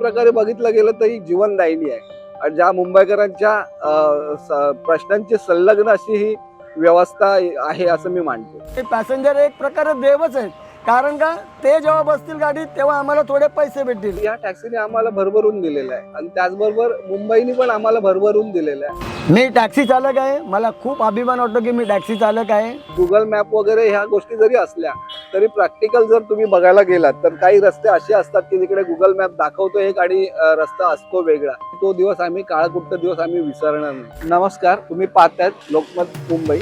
प्रकारे बघितलं गेलं तर ही जीवनदायिनी आहे. आणि ज्या मुंबईकरांच्या प्रश्नांची संलग्न अशी ही व्यवस्था आहे असं मी मानतो. ते पॅसेंजर एक प्रकारे देवच आहेत. कारण का ते जेव्हा बसतील गाडीत तेव्हा आम्हाला थोडे पैसे भेटतील. या टॅक्सीने आम्हाला भरभरून दिलेलं आहे. आणि त्याचबरोबर मुंबईने पण आम्हाला भरभरून दिलेलं आहे. मी टॅक्सी चालक आहे. मला खूप अभिमान वाटतो की मी टॅक्सी चालक आहे. गुगल मॅप वगैरे ह्या गोष्टी जरी असल्या तरी प्रॅक्टिकल जर तुम्ही बघायला गेलात तर काही रस्ते असे असतात की तिकडे गुगल मॅप दाखवतो एक आणि रस्ता असतो वेगळा. तो दिवस आम्ही काळकुट्ट दिवस आम्ही विसरणार नाही. नमस्कार तुम्ही पाहतायत लोकमत मुंबई.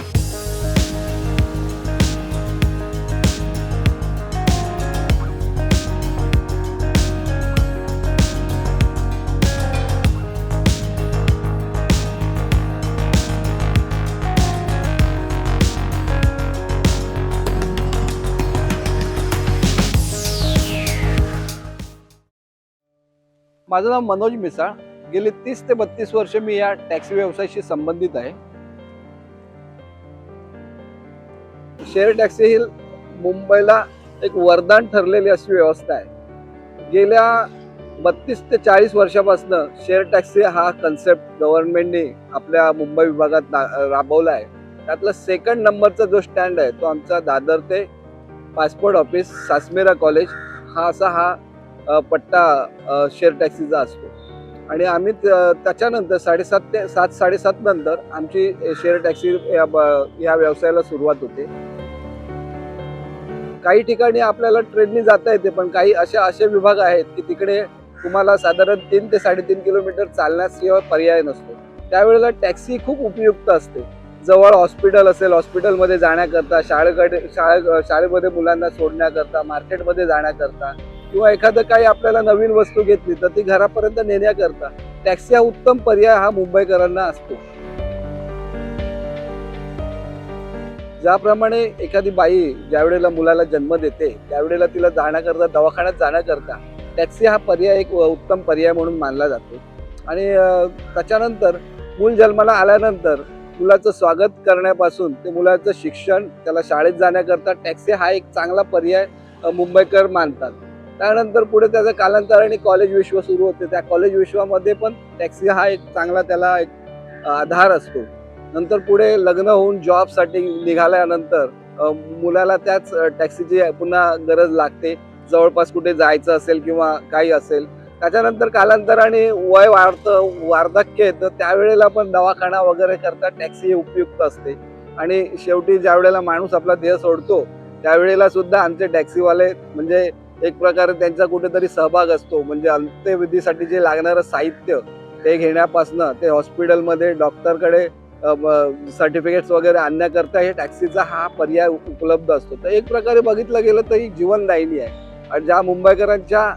माझं नाव मनोज मिसाळ. गेली तीस ते बत्तीस वर्ष मी या टॅक्सी व्यवसायाशी संबंधित आहे. शेअर टॅक्सी ही मुंबईला एक वरदान ठरलेली अशी व्यवस्था आहे. गेल्या बत्तीस ते चाळीस वर्षापासून शेअर टॅक्सी हा कन्सेप्ट गव्हर्नमेंटने आपल्या मुंबई विभागात राबवला आहे. त्यातला सेकंड नंबरचा जो स्टँड आहे तो आमचा दादर ते पासपोर्ट ऑफिस सासमेरा कॉलेज. हा असा हा पट्टा शेअर टॅक्सीचा असतो. आणि आम्ही त्याच्यानंतर साडेसात ते सात साडेसात नंतर आमची शेअर टॅक्सी या या व्यवसायाला सुरुवात होते. काही ठिकाणी आपल्याला ट्रेननी जाता येते पण काही अशा असे विभाग आहेत की तिकडे तुम्हाला साधारण तीन ते साडेतीन किलोमीटर चालण्याशिवाय पर्याय नसतो. त्यावेळेला टॅक्सी खूप उपयुक्त असते. जवळ हॉस्पिटल असेल हॉस्पिटलमध्ये जाण्याकरता शाळेकडे शाळे शाळेमध्ये मुलांना सोडण्याकरता मार्केटमध्ये जाण्याकरता किंवा एखादं काही आपल्याला नवीन वस्तू घेतली तर ती घरापर्यंत नेण्याकरता टॅक्सी हा उत्तम पर्याय हा मुंबईकरांना असतो. ज्याप्रमाणे एखादी बाई ज्यावेळेला मुलाला जन्म देते त्यावेळेला तिला जाण्याकरता दवाखान्यात जाण्याकरता टॅक्सी हा पर्याय एक उत्तम पर्याय म्हणून मानला जातो. आणि त्याच्यानंतर मूल जन्माला आल्यानंतर मुलाचं स्वागत करण्यापासून ते मुलाचं शिक्षण त्याला शाळेत जाण्याकरता टॅक्सी हा एक चांगला पर्याय मुंबईकर मानतात. त्यानंतर पुढे त्याचं कालांतराने कॉलेज विश्व सुरू होते. त्या कॉलेज विश्वामध्ये पण टॅक्सी हा एक चांगला त्याला एक आधार असतो. नंतर पुढे लग्न होऊन जॉबसाठी निघाल्यानंतर मुलाला त्याच टॅक्सीची पुन्हा गरज लागते. जवळपास कुठे जायचं असेल किंवा काही असेल. त्याच्यानंतर कालांतराने वय वाढतं वार्धक्य येतं. त्यावेळेला पण दवाखाना वगैरे करता टॅक्सी उपयुक्त असते. आणि शेवटी ज्या वेळेला माणूस आपला देह सोडतो त्यावेळेला सुद्धा आमचे टॅक्सीवाले म्हणजे एक प्रकारे त्यांचा कुठेतरी सहभाग असतो. म्हणजे अंत्यविधीसाठी जे लागणारं साहित्य ते घेण्यापासनं ते हॉस्पिटलमध्ये डॉक्टरकडे सर्टिफिकेट्स वगैरे आणण्याकरता हे टॅक्सीचा हा पर्याय उपलब्ध असतो. तर एक प्रकारे बघितलं गेलं तर ही जीवनदायिनी आहे. आणि ज्या मुंबईकरांच्या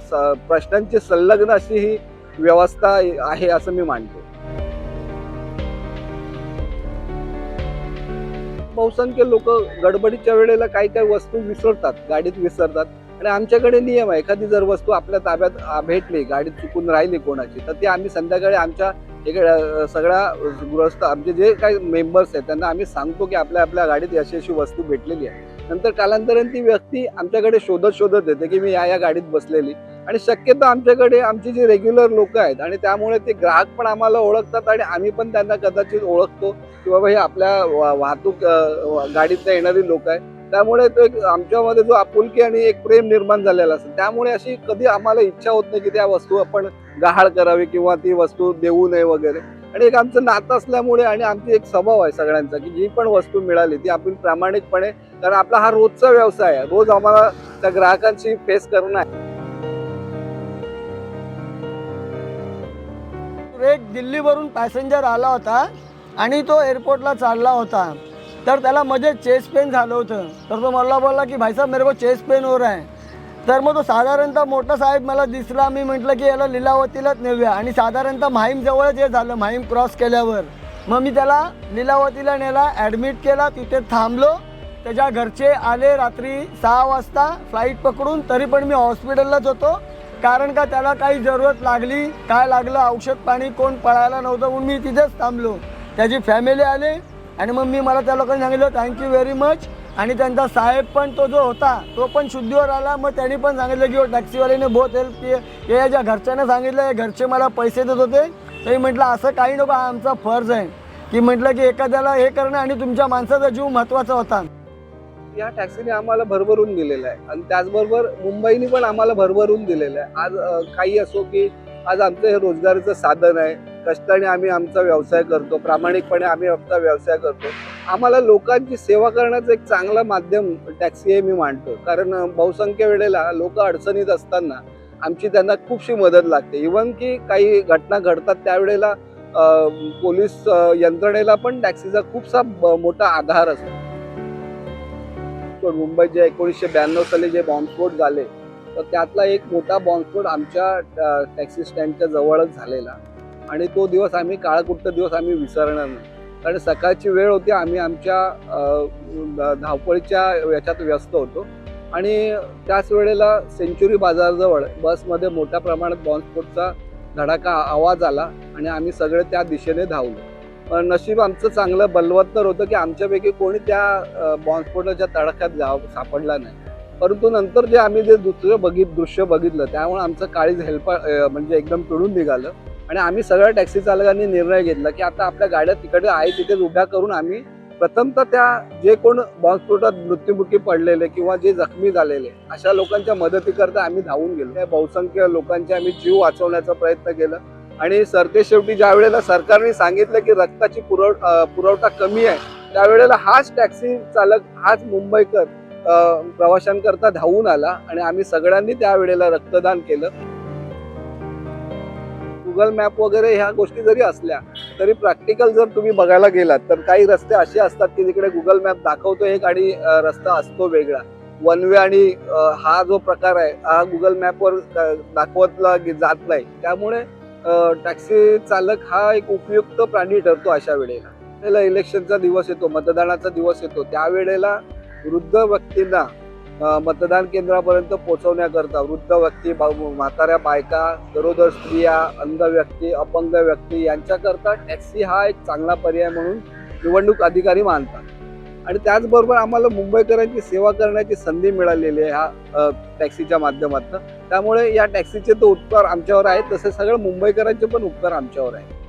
स- प्रश्नांची संलग्न अशी ही व्यवस्था आहे असं मी मानतो. बहुसंख्य लोक गडबडीच्या वेळेला काही काही वस्तू विसरतात गाडीत विसरतात. आणि आमच्याकडे नियम आहे एखादी जर वस्तू आपल्या ताब्यात भेटली गाडीत चुकून राहिली कोणाची तर ती आम्ही संध्याकाळी आमच्या इकडे सगळ्या गृहस्थ आमचे जे काही मेंबर्स आहेत त्यांना आम्ही सांगतो की आपल्या आपल्या गाडीत अशी अशी वस्तू भेटलेली आहे. नंतर कालांतराने ती व्यक्ती आमच्याकडे शोधत शोधत येते की मी या या गाडीत बसलेली. आणि शक्यतो आमच्याकडे आमची जी रेग्युलर लोक आहेत आणि त्यामुळे ते ग्राहक पण आम्हाला ओळखतात आणि आम्ही पण त्यांना कदाचित ओळखतो की बाबा हे आपल्या वा- वाहतूक गाडीतल्या गाडीत येणारी लोक आहेत. त्यामुळे तो एक आमच्यामध्ये जो आपुलकी आणि एक प्रेम निर्माण झालेला असतो त्यामुळे अशी कधी आम्हाला इच्छा होत नाही की त्या वस्तू आपण गहाळ करावी किंवा ती वस्तू देऊ नये वगैरे. आणि एक आमचं नातं असल्यामुळे आणि आमची एक स्वभाव आहे सगळ्यांचा की जी पण वस्तू मिळाली ती आपण प्रामाणिकपणे कारण आपला हा रोजचा व्यवसाय आहे. रोज आम्हाला त्या ग्राहकांशी फेस करणं आहे. एक दिल्लीवरून पॅसेंजर आला होता आणि तो एअरपोर्टला चालला होता. तर त्याला मध्ये चेस्ट पेन झालं होतं. तर तो मला बोलला की भाईसाहेब मेरे को चेस्ट पेन हो रहा है. तर मग तो साधारणतः मोठा साहेब मला दिसला. मी म्हटलं की याला लिलावतीलाच नेऊया. आणि साधारणतः माहीम जवळच हे झालं माहीम क्रॉस केल्यावर. मग मी त्याला लिलावतीला नेला ॲडमिट केला. तिथे थांबलो. त्याच्या घरचे आले रात्री सहा वाजता. फ्लाईट पकडून तरी पण मी हॉस्पिटललाच होतो. कारण का त्याला काही जरूरत लागली काय लागलं औषध पाणी कोण पळायला नव्हतं म्हणून मी तिथेच थांबलो. त्याची फॅमिली आली आणि मग मी मला त्या लोकांनी सांगितलं थँक्यू व्हेरी मच आणि त्यांचा साहेब पण तो जो होता तो पण शुद्धीवर आला. मग त्यांनी पण सांगितलं की हो टॅक्सीवाल्याने बहुत हेल्प की हे याच्या घरच्यांना सांगितलं हे घरचे मला पैसे देत होते. तरी म्हटलं असं काही नको आमचा फर्ज आहे. की म्हटलं की एखाद्याला हे करणं आणि तुमच्या माणसाचा जीव महत्त्वाचा होता. या टॅक्सीने आम्हाला भरभरून दिलेलं आहे. आणि त्याचबरोबर मुंबईने पण आम्हाला भरभरून दिलेलं आहे. आज काही असो की आज आमचं हे रोजगाराचं साधन आहे. कष्टाने आम्ही आमचा व्यवसाय करतो. प्रामाणिकपणे आम्ही आमचा व्यवसाय करतो. आम्हाला लोकांची सेवा करण्याचं एक चांगलं माध्यम टॅक्सी हे मी मांडतो कारण बहुसंख्य वेळेला लोक अडचणीत असताना आमची त्यांना खूपशी मदत लागते. इवन की काही घटना घडतात त्यावेळेला पोलीस यंत्रणेला पण टॅक्सीचा खूपसा ब- मोठा आधार असतो. बॉम्बस्फोट मुंबईत जे एकोणीसशे ब्याण्णव साली जे बॉम्बस्फोट झाले तर त्यातला एक मोठा बॉम्बस्फोट आमच्या टॅक्सी स्टँडच्या जवळच झालेला. आणि तो दिवस आम्ही काळकुट्ट दिवस आम्ही विसरणार नाही. कारण सकाळची वेळ होती आम्ही आमच्या धावपळीच्या याच्यात व्यस्त होतो. आणि त्याच वेळेला सेंच्युरी बाजारजवळ बसमध्ये मोठ्या प्रमाणात बॉम्बस्फोटचा धडाका आवाज आला आणि आम्ही सगळे त्या दिशेने धावलो. नशीब आमचं चांगलं बलवत्तर होतं की आमच्यापैकी कोणी त्या बॉम्बस्फोटाच्या तडाख्यात जाव सापडला नाही. परंतु नंतर जे आम्ही जे दुसरं बघित दृश्य बघितलं त्यामुळे आमचं काळीज हेल्प म्हणजे एकदम पिळून निघालं. आणि आम्ही सगळ्या टॅक्सी चालकांनी निर्णय घेतला की आता आपल्या गाड्या तिकडे आहे तिथेच उभ्या करून आम्ही प्रथमतः त्या जे कोण बॉम्बस्फोटात मृत्युमुखी पडलेले किंवा जे जखमी झालेले अशा लोकांच्या मदतीकरता आम्ही धावून गेलो. त्या बहुसंख्य लोकांचे आम्ही जीव वाचवण्याचा प्रयत्न केला. आणि सरतेशेवटी ज्या वेळेला सरकारने सांगितलं की रक्ताची पुरव पुरवठा कमी आहे त्यावेळेला हाच टॅक्सी चालक हाच मुंबईकर प्रवाशांकरता धावून आला आणि आम्ही सगळ्यांनी त्यावेळेला रक्तदान केलं. गुगल मॅप वगैरे ह्या गोष्टी जरी असल्या तरी प्रॅक्टिकल जर तुम्ही बघायला गेलात तर काही रस्ते असे असतात की जिकडे गुगल मॅप दाखवतो एक आणि रस्ता असतो वेगळा. वन वे आणि हा जो प्रकार आहे हा गुगल मॅपवर दाखवतला जात नाही. त्यामुळे टॅक्सी चालक हा एक उपयुक्त प्राणी ठरतो अशा वेळेला. त्याला इलेक्शनचा दिवस येतो मतदानाचा दिवस येतो. त्यावेळेला वृद्ध व्यक्तींना मतदान केंद्रापर्यंत पोहोचवण्याकरता वृद्ध व्यक्ती म्हाताऱ्या बायका गरोदर स्त्रिया अंध व्यक्ती अपंग व्यक्ती यांच्याकरता टॅक्सी हा एक चांगला पर्याय म्हणून निवडणूक अधिकारी मानतात. आणि त्याचबरोबर आम्हाला मुंबईकरांची सेवा करण्याची संधी मिळालेली आहे ह्या टॅक्सीच्या माध्यमातून. त्यामुळे या टॅक्सीचे तर उपकार आमच्यावर आहेत तसे सगळं मुंबईकरांचे पण उपकार आमच्यावर आहेत.